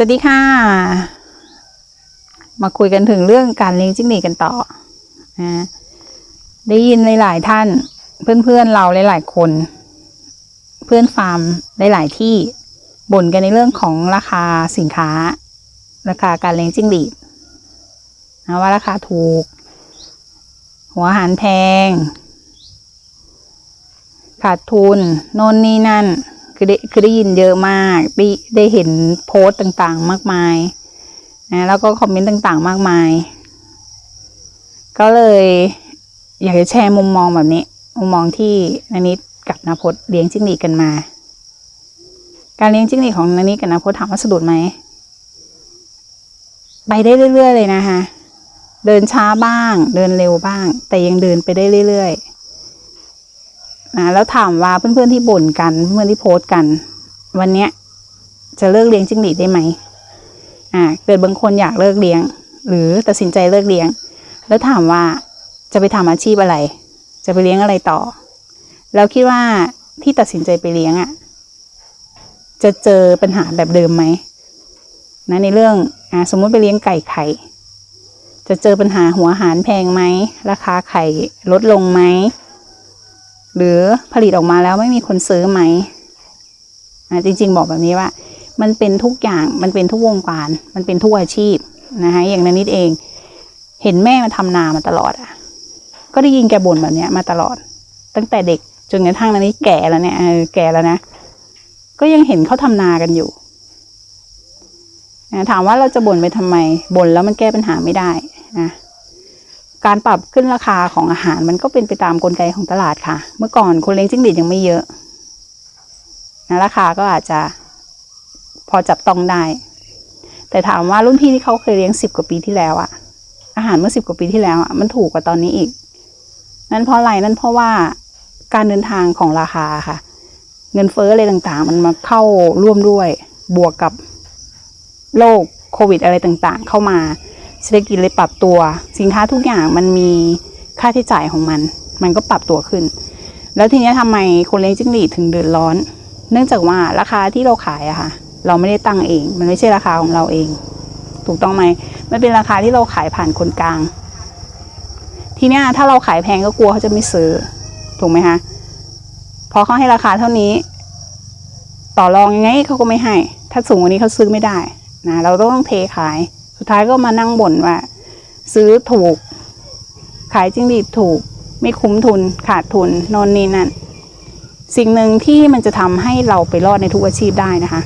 สวัสดีค่ะ มาคุยกันถึงเรื่องการเลี้ยงจิ้งหรีดกันต่อนะได้ยินหลายๆท่าน เพื่อนๆเราหลายๆคน เพื่อนฟาร์มหลายๆที่บ่นกันในเรื่องของราคาสินค้า ราคาการเลี้ยงจิ้งหรีดนะว่าราคาถูก หัวอาหารแพง ขาดทุนโน่นนี่นั่น คือได้คือได้ยินเยอะมากได้ได้เห็นโพสต์ต่างๆ มากมายนะแล้วก็คอมเมนต์ต่างๆ มากมาย ก็เลยอยากจะแชร์มุมมองแบบนี้ มุมมองที่นานิดกับนาพจเลี้ยงจิ้งหรีดกันมา การเลี้ยงจิ้งหรีดของนานิดกับนาพจถามว่าสะดุดไหมไปได้เรื่อยๆเลยนะคะเดินช้าบ้าง เดินเร็วบ้าง แต่ยังเดินไปได้เรื่อยๆ นะแล้วถามว่าเพื่อนๆที่บ่นกันเพื่อนที่โพสต์กัน วันเนี้ยจะเลิกเลี้ยงจิ้งหรีดได้ไหมอ่าเกิดบางคนอยากเลิกเลี้ยง หรือตัดสินใจเลิกเลี้ยง แล้วถามว่าจะไปทำอาชีพอะไร จะไปเลี้ยงอะไรต่อ แล้วคิดว่าที่ตัดสินใจไปเลี้ยงอะ่ะจะเจอปัญหาแบบเดิมไหมนะในเรื่องอ่าสมมติไปเลี้ยงไก่ไข่ จะเจอปัญหาหัวหารแพงไหมราคาไข่ลดลงไหม หรือผลิตออกมาแล้วไม่มีคนซื้อไหมจริง ๆ บอกแบบนี้ว่า มันเป็นทุกอย่างมันเป็นทุกวงการ มันเป็นทุกอาชีพนะคะอย่างนันนิดเอง เห็นแม่มาทำนามาตลอดอะ ก็ได้ยินแกบ่นแบบเนี้ยมาตลอด ตั้งแต่เด็กจนกระทั่งนันนิดแก่แล้วเนี่ยเออแก่แล้วนะ ก็ยังเห็นเขาทำนากันอยู่นะถามว่าเราจะบ่นไปทำไมบ่นแล้วมันแก้ปัญหาไม่ได้นะ การปรับขึ้นราคาของอาหารมันก็เป็นไปตามกลไกของตลาดค่ะ เมื่อก่อนคนเลี้ยงจิ้งหรีดยังไม่เยอะนะราคาก็อาจจะพอจับต้องได้ แต่ถามว่ารุ่นพี่ที่เขาเคยเลี้ยงสิบกว่าปีที่แล้วอะอาหารเมื่อสิบกว่าปีที่แล้วอะมันถูกกว่าตอนนี้อีก นั่นเพราะอะไรนั่นเพราะว่าการเดินทางของราคาค่ะ เงินเฟ้ออะไรต่างๆ มันมาเข้าร่วมด้วยบวกกับโรคโควิดอะไรต่างๆ เข้ามา เศรษฐกิจเลยปรับตัว สินค้าทุกอย่างมันมีค่าใช้จ่ายของมัน มันก็ปรับตัวขึ้น แล้วทีนี้ทำไมคนเลี้ยงจิ้งหรีดถึงเดือดร้อน เนื่องจากว่าราคาที่เราขายอะค่ะ เราไม่ได้ตั้งเอง มันไม่ใช่ราคาของเราเอง ถูกต้องไหมมันเป็นราคาที่เราขายผ่านคนกลาง ทีนี้ถ้าเราขายแพงก็กลัวเขาจะไม่ซื้อ ถูกไหมคะพอเขาให้ราคาเท่านี้ ต่อรองยังไงเขาก็ไม่ให้ ถ้าสูงกว่านี้เขาซื้อไม่ได้นะเราต้องเทขาย สุดท้ายก็มานั่งบ่นว่า ซื้อถูก ขายจิ้งหรีดถูก ไม่คุ้มทุนขาดทุนโนนนี่นั่น สิ่งหนึ่งที่มันจะทำให้เราไปรอดในทุกอาชีพได้นะคะ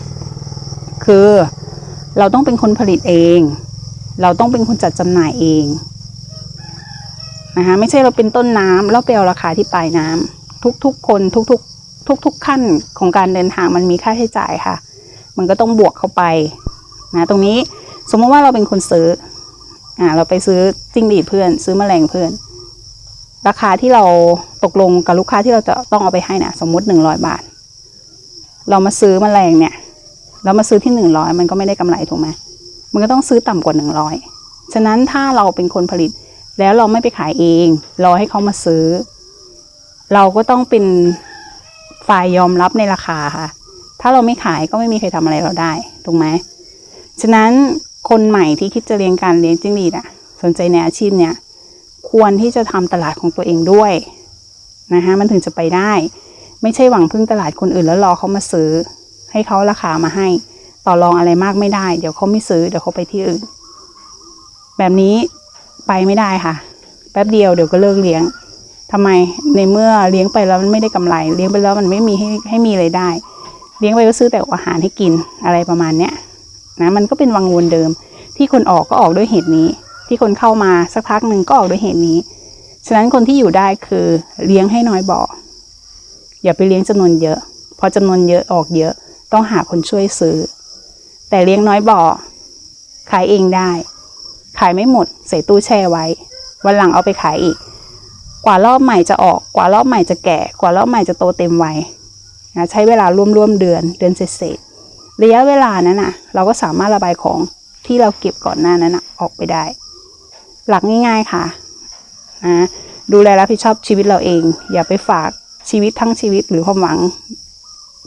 คือเราต้องเป็นคนผลิตเอง เราต้องเป็นคนจัดจำหน่ายเองนะคะไม่ใช่เราเป็นต้นน้ำแล้วไปเอาราคาที่ปลายน้ำทุกๆคนทุกๆทุกๆขั้นของการเดินทางมันมีค่าใช้จ่ายค่ะ มันก็ต้องบวกเข้าไปนะ ตรงนี้ สมมติว่าเราเป็นคนซื้อ อ่า เราไปซื้อจิ้งหรีดเพื่อน ซื้อแมลงเพื่อน ราคาที่เราตกลงกับลูกค้าที่เราจะต้องเอาไปให้นะสมมติหนึ่งร้อยบาท เรามาซื้อแมลงเนี่ย เรามาซื้อที่หนึ่งร้อยมันก็ไม่ได้กำไรถูกไหมมันก็ต้องซื้อต่ำกว่าหนึ่งร้อยฉะนั้นถ้าเราเป็นคนผลิตแล้วเราไม่ไปขายเอง รอให้เขามาซื้อ เราก็ต้องเป็นฝ่ายยอมรับในราคาค่ะ ถ้าเราไม่ขายก็ไม่มีใครทำอะไรเราได้ถูกไหมฉะนั้น คนใหม่ที่คิดจะเรียนการเลี้ยงจิ้งหรีดอะสนใจในอาชีพเนี้ยควรที่จะทำตลาดของตัวเองด้วยนะคะมันถึงจะไปได้ ไม่ใช่หวังพึ่งตลาดคนอื่นแล้วรอเขามาซื้อ ให้เขาราคามาให้ ต่อรองอะไรมากไม่ได้ เดี๋ยวเขาไม่ซื้อเดี๋ยวเขาไปที่อื่น แบบนี้ไปไม่ได้ค่ะ แป๊บเดียวเดี๋ยวก็เลิกเลี้ยงทำไมในเมื่อเลี้ยงไปแล้วมันไม่ได้กำไร เลี้ยงไปแล้วมันไม่มีให้ให้มีไรายได้ เลี้ยงไปก็ซื้อแต่อาหารให้กินอะไรประมาณเนี้ย นะมันก็เป็นวังวนเดิม ที่คนออกก็ออกด้วยเหตุนี้ ที่คนเข้ามาสักพักหนึ่งก็ออกด้วยเหตุนี้ ฉะนั้นคนที่อยู่ได้คือเลี้ยงให้น้อยบ่ออย่าไปเลี้ยงจำนวนเยอะ พอจำนวนเยอะออกเยอะ ต้องหาคนช่วยซื้อ แต่เลี้ยงน้อยบ่อขายเองได้ ขายไม่หมดใส่ตู้แช่ไว้ วันหลังเอาไปขายอีก กว่ารอบใหม่จะออก กว่ารอบใหม่จะแก่ กว่ารอบใหม่จะโตเต็มวัยนะใช้เวลาร่วมๆเดือนเดือนเศษ ระยะเวลานั้นน่ะ เราก็สามารถระบายของที่เราเก็บก่อนหน้านั้นนะออกไปได้ หลักง่าย ๆค่ะนะดูแลรับผิดชอบชีวิตเราเอง อย่าไปฝากชีวิตทั้งชีวิตหรือความหวัง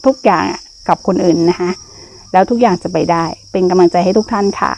ทุกอย่างกับคนอื่นนะคะ แล้วทุกอย่างจะไปได้ เป็นกำลังใจให้ทุกท่านค่ะ